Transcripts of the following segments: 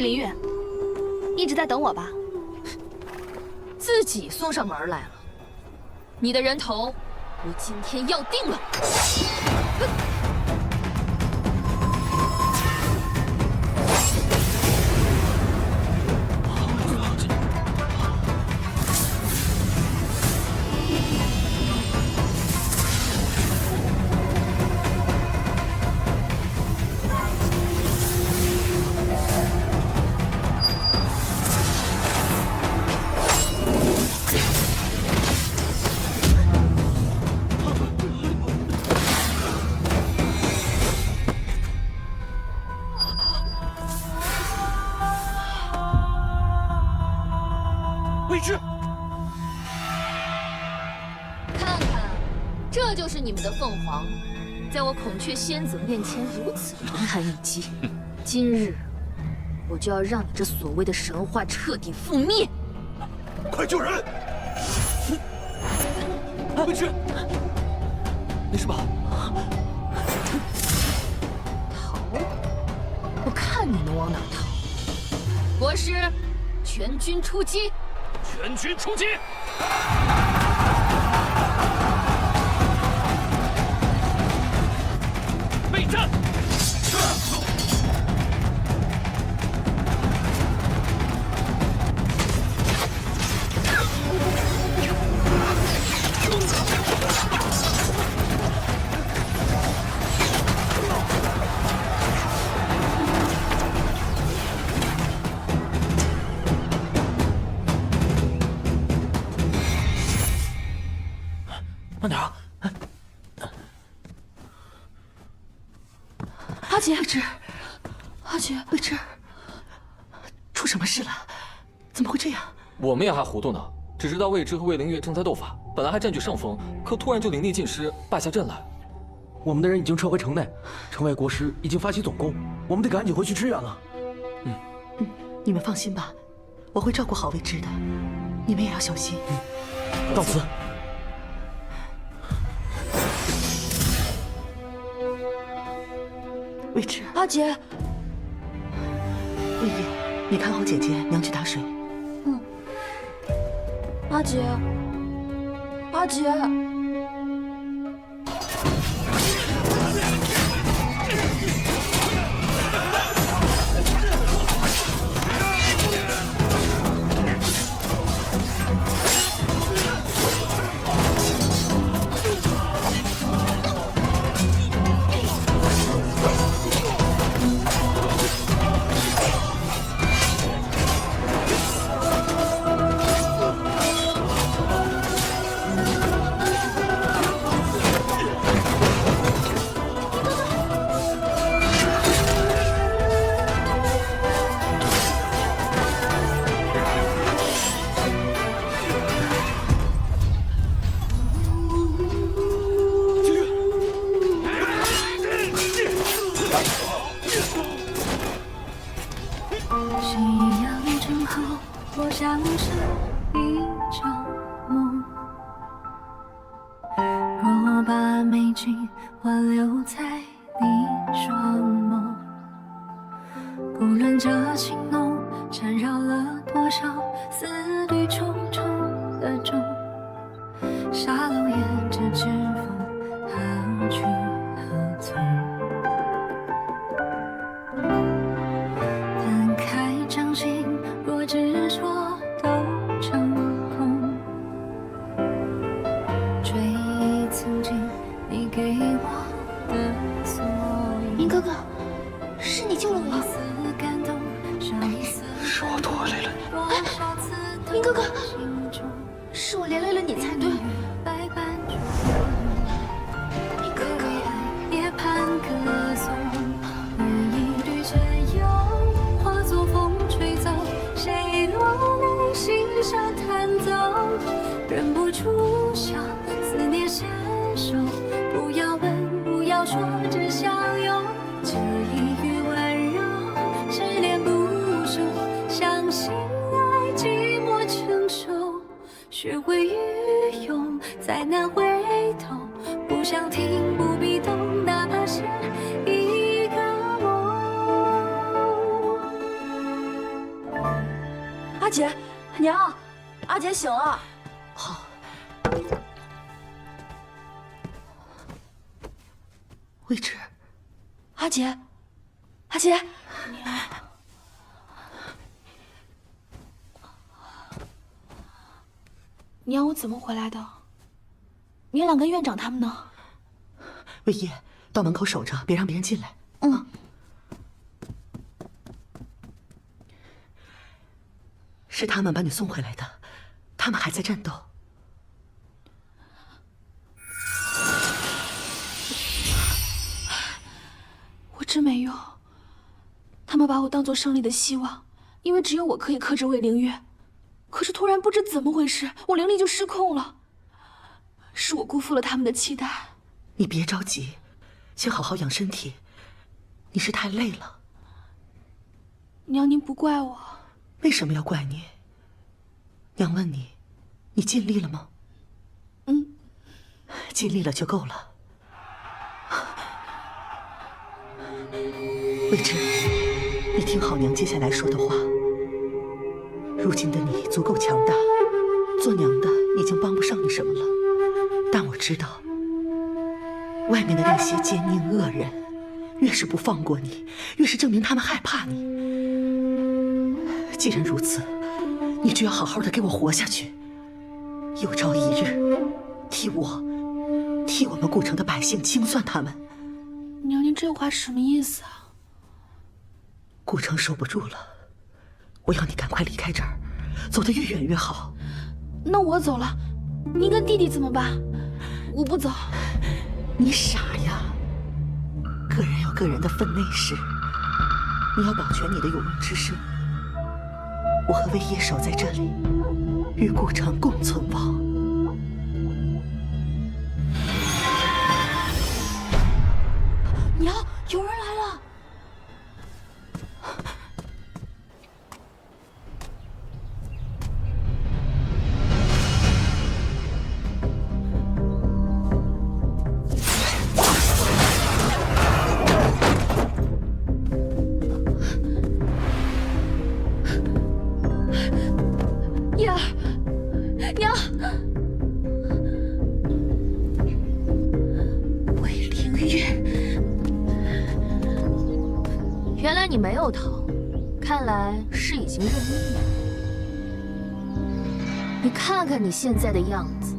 林月，一直在等我吧？自己送上门来了。你的人头，我今天要定了。你们的凤凰，在我孔雀仙子面前如此不堪一击。今日，我就要让你这所谓的神话彻底覆灭！快救人！未知，没事吧？逃？我看你能往哪逃！国师，全军出击！全军出击！战！我们也还糊涂呢，只知道魏知和魏灵月正在斗法，本来还占据上风，可突然就灵力尽失，败下阵来。我们的人已经撤回城内，城外国师已经发起总攻，我们得赶紧回去支援了。嗯嗯，你们放心吧，我会照顾好魏知的，你们也要小心。嗯，告辞。魏知，阿姐，魏月，你看好姐姐，娘去打水。阿杰，阿杰。这情浓缠绕了多少思虑重重的钟，沙漏沿着指缝何去。是我连累了你才对。再难回头。不想听，不必懂，哪怕是一个梦。阿姐，娘，阿姐醒了。好。未知，阿姐，阿姐，娘，我怎么回来的？明朗跟院长他们呢？魏烨，到门口守着，别让别人进来。嗯。是他们把你送回来的，他们还在战斗。我真没用，他们把我当做胜利的希望，因为只有我可以克制魏凌月。可是突然不知怎么回事，我灵力就失控了。是我辜负了他们的期待。你别着急，先好好养身体。你是太累了。娘，您不怪我。为什么要怪你？娘问你，你尽力了吗？嗯，尽力了就够了。魏之，你听好娘接下来说的话。如今的你足够强大，做娘的已经帮不上你什么了。但我知道，外面的那些奸佞恶人，越是不放过你，越是证明他们害怕你。既然如此，你就要好好的给我活下去。有朝一日，替我，替我们顾城的百姓清算他们。娘，娘这话什么意思啊？顾城守不住了。我要你赶快离开这儿，走得越远越好。那我走了，您跟弟弟怎么办？我不走。你傻呀！个人有个人的分内事，你要保全你的有用之身。我和魏烨守在这里，与古城共存亡。原来你没有逃，看来是已经认命了。你看看你现在的样子，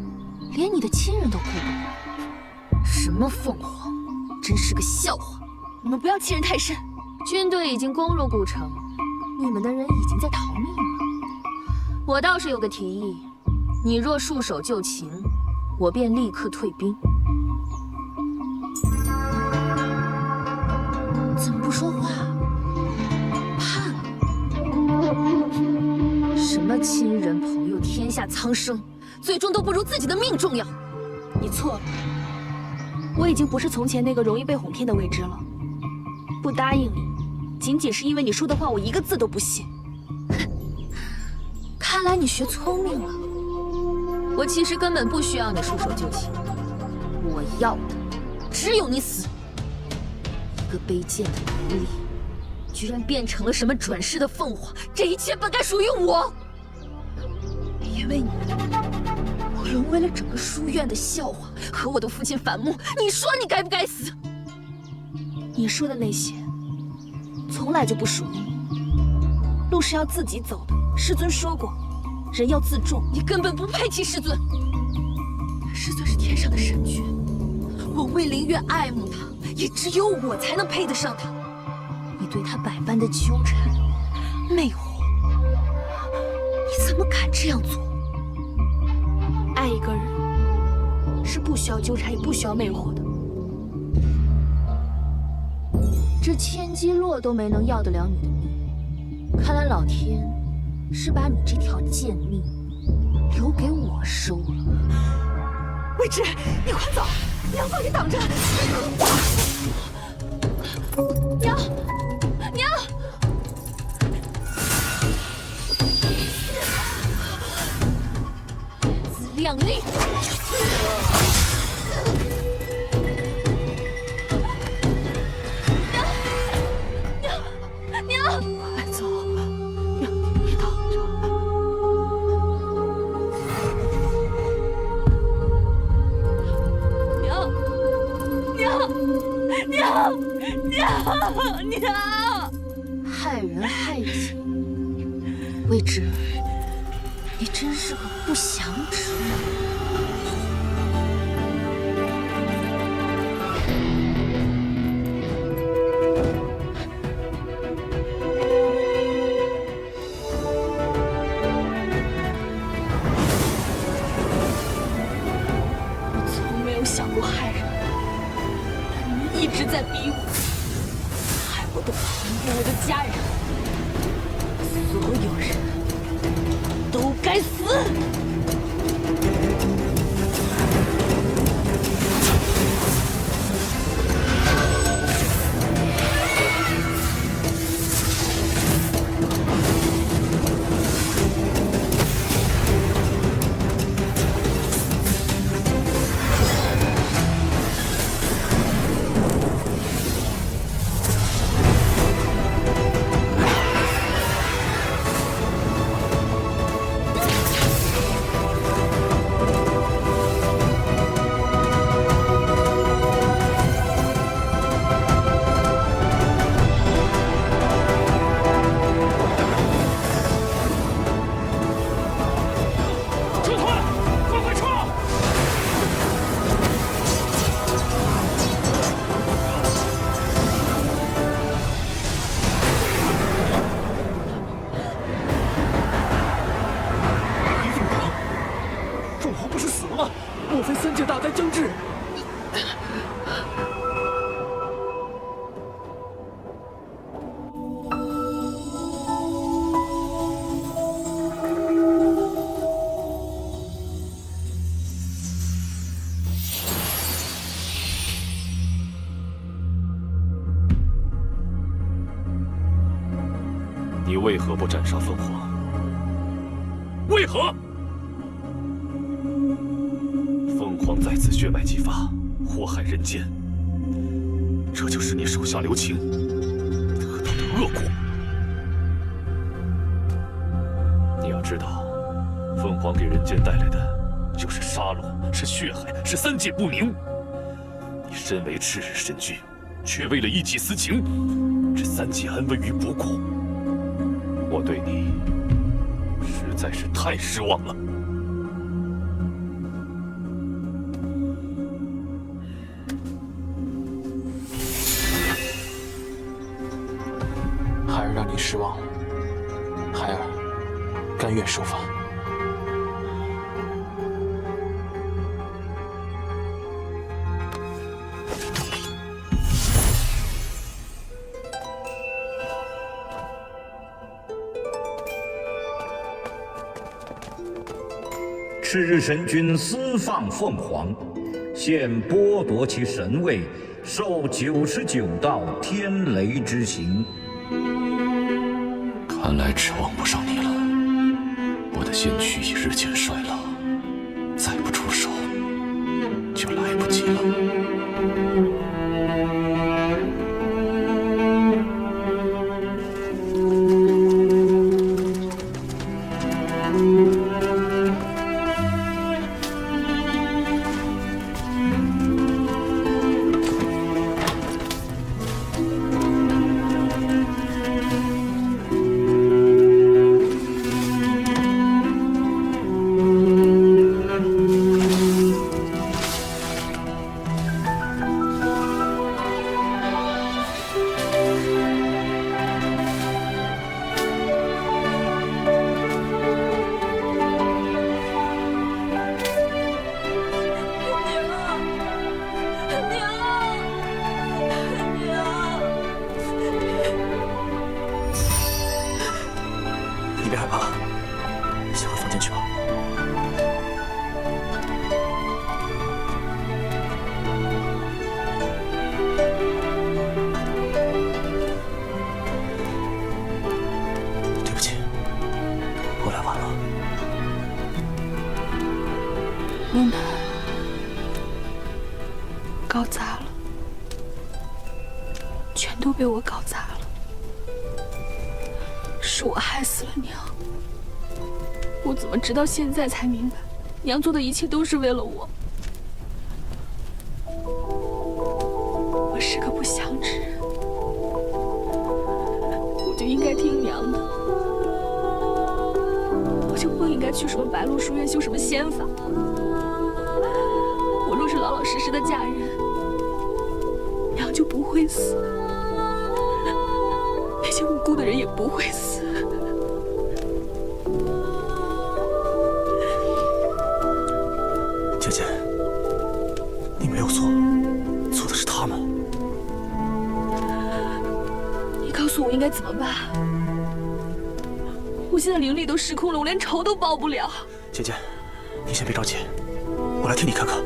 连你的亲人都顾不了。什么凤凰，真是个笑话！你们不要欺人太甚。军队已经攻入古城，你们的人已经在逃命了。我倒是有个提议，你若束手就擒，我便立刻退兵。怎么不说话？亲人朋友，天下苍生，最终都不如自己的命重要。你错了，我已经不是从前那个容易被哄骗的未知了。不答应你，仅仅是因为你说的话我一个字都不信。看来你学聪明了。我其实根本不需要你束手就擒，我要的只有你死。一个卑贱的奴隶。居然变成了什么转世的凤凰？这一切本该属于我。为你，我沦为了整个书院的笑话，和我的父亲反目。你说你该不该死？你说的那些，从来就不属于你。路是要自己走的，师尊说过，人要自重。你根本不配提师尊。师尊是天上的神君，我魏灵月爱慕他，也只有我才能配得上他。你对他百般的纠缠、魅惑，你怎么敢这样做？爱一个人是不需要纠缠，也不需要魅惑的。这千机落都没能要得了你的命，看来老天是把你这条贱命留给我收了。魏之，你快走，娘帮你挡着。娘。 명을 야! 야! 야! 야! 你为何不斩杀凤凰？为何？凤凰在此血脉激发，祸害人间，这就是你手下留情得到的恶果。你要知道，凤凰给人间带来的就是杀戮，是血海，是三界不宁。你身为赤日神君，却为了一己私情，置三界安危于不顾。我对你实在是太失望了。孩儿让你失望了，孩儿甘愿受罚。是日神君私放凤凰，现剥夺其神位，受九十九道天雷之刑。看来指望不上你了，我的仙躯已日渐衰老，别害怕，我怎么直到现在才明白娘做的一切都是为了我。我是个不祥之人我就应该听娘的。我就不应该去什么白鹿书院修什么仙法。我若是老老实实的嫁人娘就不会死。那些无辜的人也不会死。有错，错的是他们。你告诉我应该怎么办？我现在灵力都失控了，我连仇都报不了。姐姐，你先别着急，我来替你看看。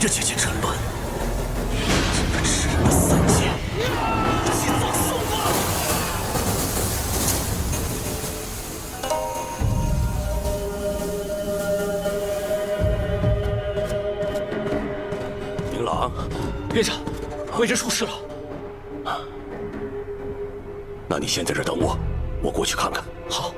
着姐姐沉沦。这个吃人的三界，放送吧！明朗，院长，魏之出事了。那你先在这儿等我，我过去看看。好。